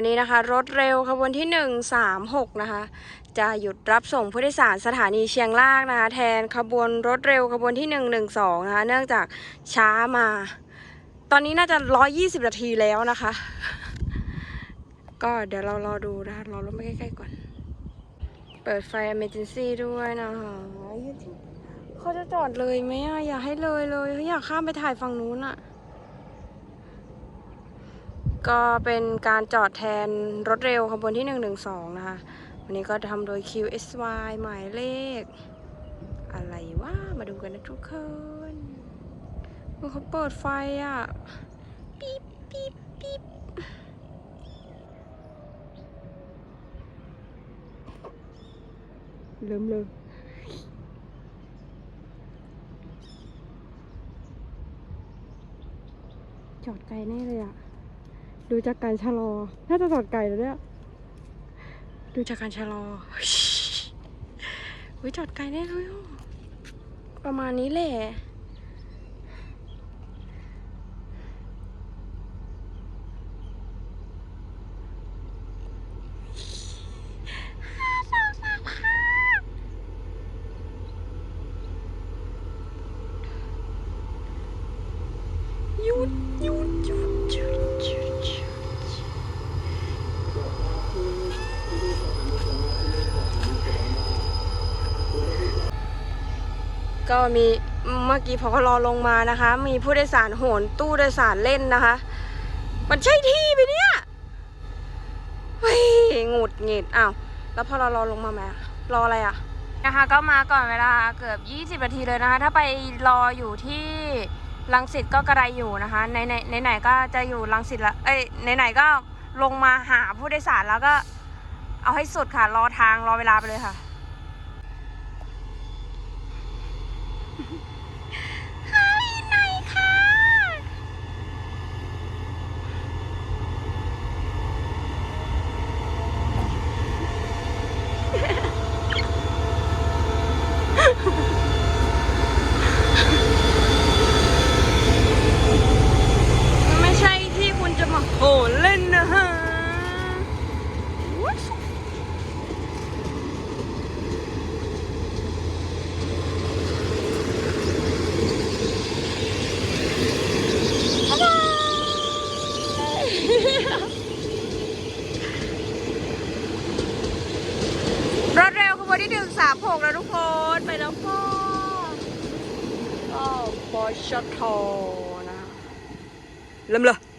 วันนี้นะคะ รถเร็วขบวนที่ 136 นะคะ จะหยุดรับส่งผู้โดยสารสถานีเชียงรากนะคะ แทนขบวนรถเร็วขบวนที่ 112 นะคะ เนื่องจากช้ามา ตอนนี้น่าจะ 120 นาทีแล้วนะคะ ก็เดี๋ยวเรารอดูนะคะรอรถมาใกล้ๆก่อน เปิดไฟ emergency ด้วยนะคะเขาจะจอดเลยไหมอะอย่าให้เลยเลยเขาอยากข้ามไปถ่ายฝั่งนู้นอะ ก็เป็นการจอดแทนรถเร็วขบวนที่ 112 นะคะ วันนี้ก็ทำโดย QSY หมายเลข อะไรวะ มาดูกันนะทุกคนมันเขาเปิดไฟอะปี๊บปี๊บปี๊บเริ่มเลยจอดไกลแน่เลยอะ ดูจากการชะลอ น่าจะจอดไกลแล้วเนี่ย ดูจากการชะลอวิจอดไกลแน่เลยอะประมาณนี้แหละยุดหยุดหยุดหยุดหยุดหยุด ก็มีเมื่อกี้พอเขารอลงมานะคะ มีผู้โดยสารโหนตู้โดยสารเล่นนะคะ มันใช่ที่ไปเนี่ยเฮ้ยหงุดหงิดอ้าวแล้วพอเรารอลงมาไหมรออะไรอะนะคะก็มาก่อนเวลาเกือบ 20นาทีเลยนะคะ ถ้าไปรออยู่ที่ลังสิตก็กระไดอยู่นะคะในในในไหนก็จะอยู่ลังสิตละเอ้ยในไหนก็ลงมาหาผู้โดยสารแล้วก็เอาให้สุดค่ะ รอทางรอเวลาไปเลยค่ะ ไหนค่ะ ไม่ใช่ที่คุณจะมาโหนเล่นนะฮะ รถเร็วขบวนที่หนึ่ งสามหกแล้วทุกคน ไปแล้วก็ก็บอชทอนะเริ่มเลย